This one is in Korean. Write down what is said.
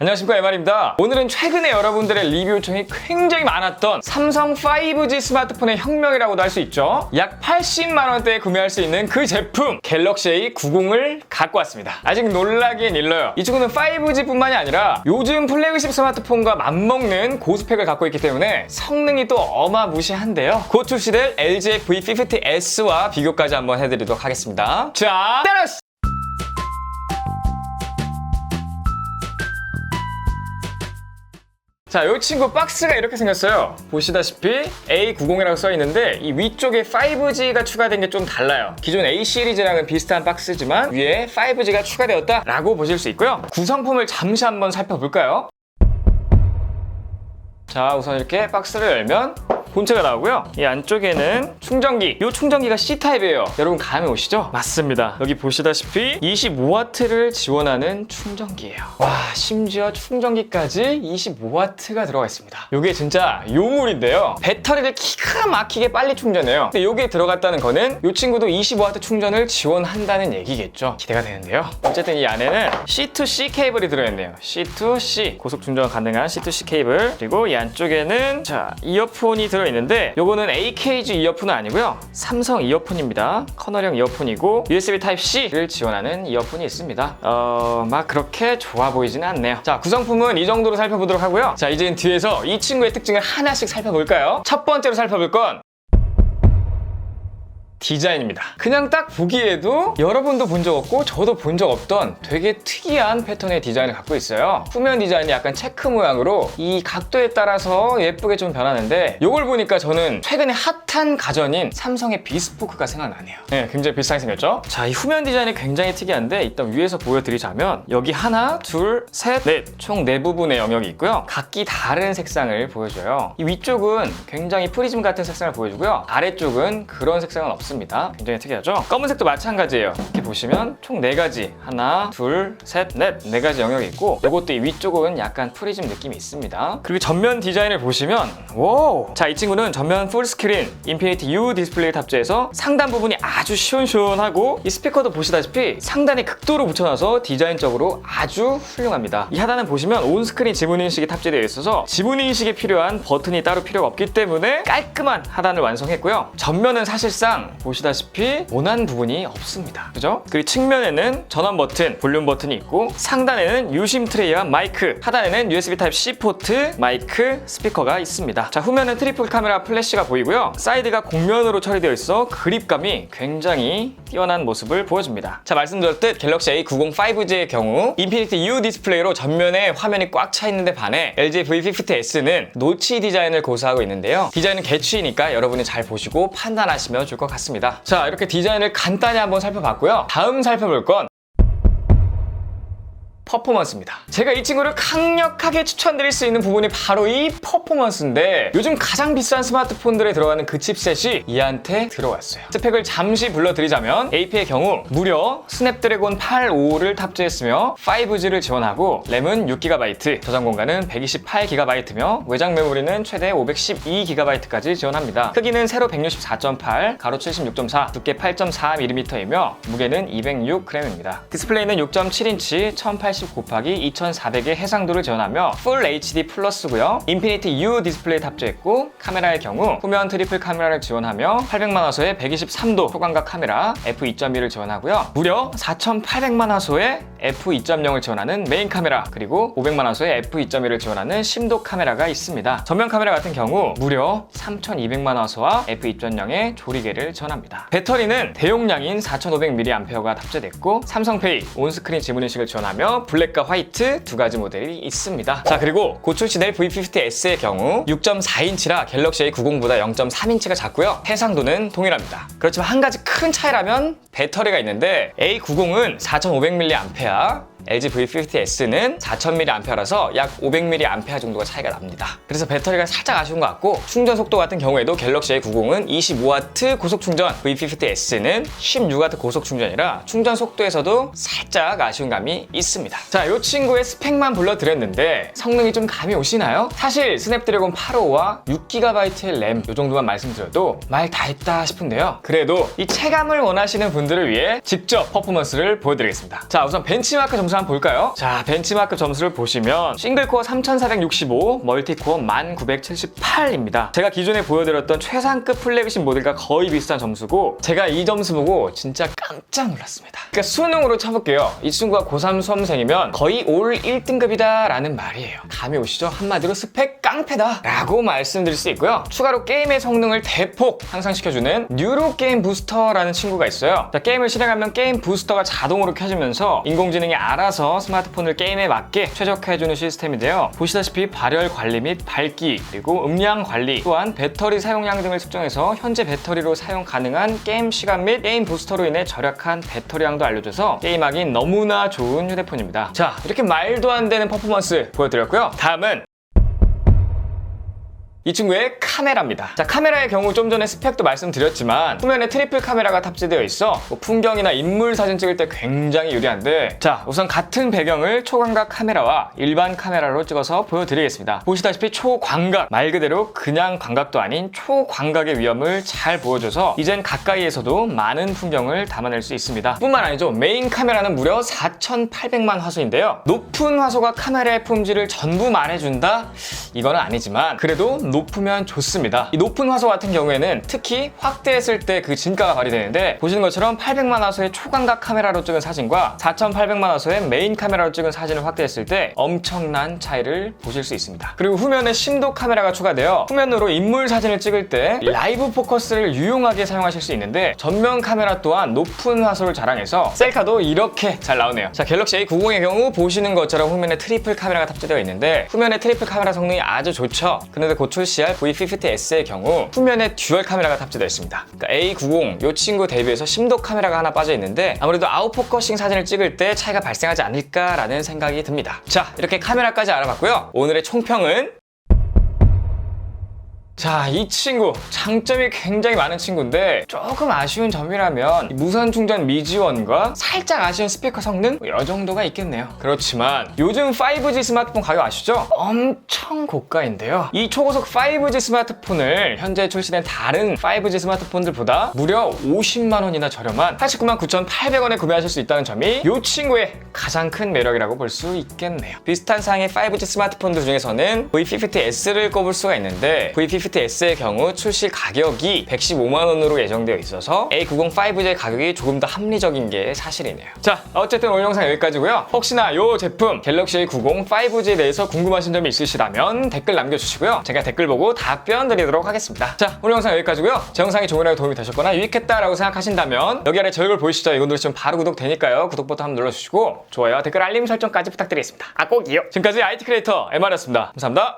안녕하십니까 에말입니다. 오늘은 최근에 여러분들의 리뷰 요청이 굉장히 많았던 삼성 5G 스마트폰의 혁명이라고도 할 수 있죠. 약 80만 원대에 구매할 수 있는 그 제품 갤럭시 A 90을 갖고 왔습니다. 아직 놀라기엔 일러요. 이 친구는 5G뿐만이 아니라 요즘 플래그십 스마트폰과 맞먹는 고스펙을 갖고 있기 때문에 성능이 또 어마무시한데요. 곧 출시될 LG V50S와 비교까지 한번 해드리도록 하겠습니다. 자, 때려스! 자, 이 친구 박스가 이렇게 생겼어요. 보시다시피 A90이라고 써 있는데 이 위쪽에 5G가 추가된 게 좀 달라요. 기존 A 시리즈랑은 비슷한 박스지만 위에 5G가 추가되었다라고 보실 수 있고요. 구성품을 잠시 한번 살펴볼까요? 자, 우선 이렇게 박스를 열면 본체가 나오고요. 이 안쪽에는 충전기. 이 충전기가 C타입이에요. 여러분 감이 오시죠? 맞습니다. 여기 보시다시피 25W를 지원하는 충전기예요. 와, 심지어 충전기까지 25W가 들어가 있습니다. 이게 진짜 요물인데요. 배터리를 기가 막히게 빨리 충전해요. 근데 이게 들어갔다는 거는 이 친구도 25W 충전을 지원한다는 얘기겠죠. 기대가 되는데요. 어쨌든 이 안에는 C2C 케이블이 들어있네요. C2C 고속 충전 가능한 C2C 케이블 그리고 이 안쪽에는 자 이어폰이 들어 있는데 요거는 AKG 이어폰은 아니고요. 삼성 이어폰입니다. 커널형 이어폰이고 USB Type-C를 지원하는 이어폰이 있습니다. 어, 막 그렇게 좋아 보이지는 않네요. 자, 구성품은 이 정도로 살펴보도록 하고요. 자, 이제 뒤에서 이 친구의 특징을 하나씩 살펴볼까요? 첫 번째로 살펴볼 건 디자인입니다. 그냥 딱 보기에도 여러분도 본 적 없고 저도 본 적 없던 되게 특이한 패턴의 디자인을 갖고 있어요. 후면 디자인이 약간 체크 모양으로 이 각도에 따라서 예쁘게 좀 변하는데 이걸 보니까 저는 최근에 핫한 가전인 삼성의 비스포크가 생각나네요. 네, 굉장히 비슷하게 생겼죠? 자, 이 후면 디자인이 굉장히 특이한데 일단 위에서 보여드리자면 여기 하나, 둘, 셋, 넷 총 네 부분의 영역이 있고요. 각기 다른 색상을 보여줘요. 이 위쪽은 굉장히 프리즘 같은 색상을 보여주고요. 아래쪽은 그런 색상은 없 습니다. 굉장히 특이하죠? 검은색도 마찬가지예요. 이렇게 보시면 총네 가지 하나, 둘, 셋, 넷네 가지 영역이 있고 이것도 이 위쪽은 약간 프리즘 느낌이 있습니다. 그리고 전면 디자인을 보시면 오! 자, 이 친구는 전면 풀스크린 인피니티 U 디스플레이를 탑재해서 상단 부분이 아주 시원시원하고 이 스피커도 보시다시피 상단에 극도로 붙여놔서 디자인적으로 아주 훌륭합니다. 이 하단은 보시면 온스크린 지문 인식이 탑재되어 있어서 지문 인식에 필요한 버튼이 따로 필요가 없기 때문에 깔끔한 하단을 완성했고요. 전면은 사실상 보시다시피 모난 부분이 없습니다. 그죠? 그리고 측면에는 전원 버튼, 볼륨 버튼이 있고 상단에는 유심 트레이와 마이크, 하단에는 USB Type-C 포트, 마이크, 스피커가 있습니다. 자, 후면은 트리플 카메라 플래시가 보이고요. 사이드가 곡면으로 처리되어 있어 그립감이 굉장히 뛰어난 모습을 보여줍니다. 자, 말씀드렸듯 갤럭시 A90 5G의 경우 인피니티 U 디스플레이로 전면에 화면이 꽉 차 있는데 반해 LG V50S는 노치 디자인을 고수하고 있는데요. 디자인은 개취이니까 여러분이 잘 보시고 판단하시면 좋을 것 같습니다. 자, 이렇게 디자인을 간단히 한번 살펴봤고요. 다음 살펴볼 건 퍼포먼스입니다. 제가 이 친구를 강력하게 추천드릴 수 있는 부분이 바로 이 퍼포먼스인데 요즘 가장 비싼 스마트폰들에 들어가는 그 칩셋이 이한테 들어왔어요. 스펙을 잠시 불러드리자면 AP의 경우 무려 스냅드래곤 855를 탑재했으며 5G를 지원하고 램은 6GB, 저장 공간은 128GB며 외장 메모리는 최대 512GB까지 지원합니다. 크기는 세로 164.8, 가로 76.4, 두께 8.4mm이며 무게는 206g입니다. 디스플레이는 6.7인치 1080 곱하기 2400의 해상도를 지원하며 풀 HD 플러스고요. 인피니티 U 디스플레이 탑재했고 카메라의 경우 후면 트리플 카메라를 지원하며 800만 화소의 123도 초광각 카메라 f2.1을 지원하고요. 무려 4800만 화소의 f2.0을 지원하는 메인 카메라 그리고 500만 화소의 f2.1을 지원하는 심도 카메라가 있습니다. 전면 카메라 같은 경우 무려 3200만 화소와 f2.0의 조리개를 지원합니다. 배터리는 대용량인 4500mAh가 탑재됐고 삼성페이 온스크린 지문 인식을 지원하며 블랙과 화이트 두 가지 모델이 있습니다. 자 그리고 곧 출시될 V50S의 경우 6.4인치라 갤럭시 A90보다 0.3인치가 작고요. 해상도는 동일합니다. 그렇지만 한 가지 큰 차이라면 배터리가 있는데 A90은 4500mAh LG V50S는 4000mAh라서 약 500mAh 정도가 차이가 납니다. 그래서 배터리가 살짝 아쉬운 것 같고 충전 속도 같은 경우에도 갤럭시 A90은 25W 고속 충전, V50S는 16W 고속 충전이라 충전 속도에서도 살짝 아쉬운 감이 있습니다. 자, 이 친구의 스펙만 불러드렸는데 성능이 좀 감이 오시나요? 사실 스냅드래곤 855와 6GB의 램 이 정도만 말씀드려도 말 다 했다 싶은데요. 그래도 이 체감을 원하시는 분들을 위해 직접 퍼포먼스를 보여드리겠습니다. 자, 우선 벤치마크 점수 한번 볼까요? 자, 벤치마크 점수를 보시면 싱글코어 3465, 멀티코어 1978입니다. 제가 기존에 보여드렸던 최상급 플래그십 모델과 거의 비슷한 점수고 제가 이 점수 보고 진짜 깜짝 놀랐습니다. 그러니까 수능으로 쳐볼게요. 이 친구가 고3 수험생이면 거의 올 1등급이다 라는 말이에요. 감이 오시죠? 한마디로 스펙 깡패다 라고 말씀드릴 수 있고요. 추가로 게임의 성능을 대폭 향상시켜주는 뉴로 게임 부스터라는 친구가 있어요. 자, 게임을 실행하면 게임 부스터가 자동으로 켜지면서 인공지능이 알아서 스마트폰을 게임에 맞게 최적화해주는 시스템인데요. 보시다시피 발열 관리 및 밝기 그리고 음량 관리 또한 배터리 사용량 등을 측정해서 현재 배터리로 사용 가능한 게임 시간 및 게임 부스터로 인해 절약한 배터리량도 알려줘서 게임하기 너무나 좋은 휴대폰입니다. 자 이렇게 말도 안 되는 퍼포먼스 보여드렸고요. 다음은 이 친구의 카메라입니다. 자, 카메라의 경우 좀 전에 스펙도 말씀드렸지만 후면에 트리플 카메라가 탑재되어 있어 뭐 풍경이나 인물 사진 찍을 때 굉장히 유리한데 자, 우선 같은 배경을 초광각 카메라와 일반 카메라로 찍어서 보여드리겠습니다. 보시다시피 초광각, 말 그대로 그냥 광각도 아닌 초광각의 위험을 잘 보여줘서 이젠 가까이에서도 많은 풍경을 담아낼 수 있습니다. 뿐만 아니죠. 메인 카메라는 무려 4,800만 화소인데요. 높은 화소가 카메라의 품질을 전부 말해준다? 이거는 아니지만 그래도 높 으면 좋습니다. 이 높은 화소 같은 경우에는 특히 확대했을 때 그 진가가 발휘되는데 보시는 것처럼 800만 화소의 초광각 카메라로 찍은 사진과 4800만 화소의 메인 카메라로 찍은 사진을 확대했을 때 엄청난 차이를 보실 수 있습니다. 그리고 후면에 심도 카메라가 추가되어 후면으로 인물 사진을 찍을 때 라이브 포커스를 유용하게 사용하실 수 있는데 전면 카메라 또한 높은 화소를 자랑해서 셀카도 이렇게 잘 나오네요. 자 갤럭시 A90의 경우 보시는 것처럼 후면에 트리플 카메라가 탑재되어 있는데 후면에 트리플 카메라 성능이 아주 좋죠. 근데 곧 출시할 V50S의 경우 후면에 듀얼 카메라가 탑재되어 있습니다. 그러니까 A90 이 친구 대비해서 심도 카메라가 하나 빠져 있는데 아무래도 아웃포커싱 사진을 찍을 때 차이가 발생하지 않을까라는 생각이 듭니다. 자 이렇게 카메라까지 알아봤고요. 오늘의 총평은 자, 이 친구 장점이 굉장히 많은 친구인데 조금 아쉬운 점이라면 이 무선 충전 미지원과 살짝 아쉬운 스피커 성능 이 정도가 있겠네요. 그렇지만 요즘 5G 스마트폰 가격 아시죠? 엄청 고가인데요. 이 초고속 5G 스마트폰을 현재 출시된 다른 5G 스마트폰들보다 무려 50만 원이나 저렴한 89만 9,800원에 구매하실 수 있다는 점이 이 친구의 가장 큰 매력이라고 볼 수 있겠네요. 비슷한 상의 5G 스마트폰들 중에서는 V50S를 꼽을 수가 있는데 V50S의 경우 출시 가격이 115만 원으로 예정되어 있어서 A90 5G의 가격이 조금 더 합리적인 게 사실이네요. 자, 어쨌든 오늘 영상 여기까지고요. 혹시나 이 제품 갤럭시 A90 5G에 대해서 궁금하신 점이 있으시다면 댓글 남겨주시고요. 제가 댓글 보고 답변 드리도록 하겠습니다. 자, 오늘 영상 여기까지고요. 제 영상이 조금이라도 도움이 되셨거나 유익했다라고 생각하신다면 여기 아래 제 얼굴 보이시죠? 이거 누르시면 바로 구독 되니까요. 구독 버튼 한번 눌러주시고 좋아요, 댓글 알림 설정까지 부탁드리겠습니다. 아 꼭이요. 지금까지 IT 크리에이터 MR이었습니다. 감사합니다.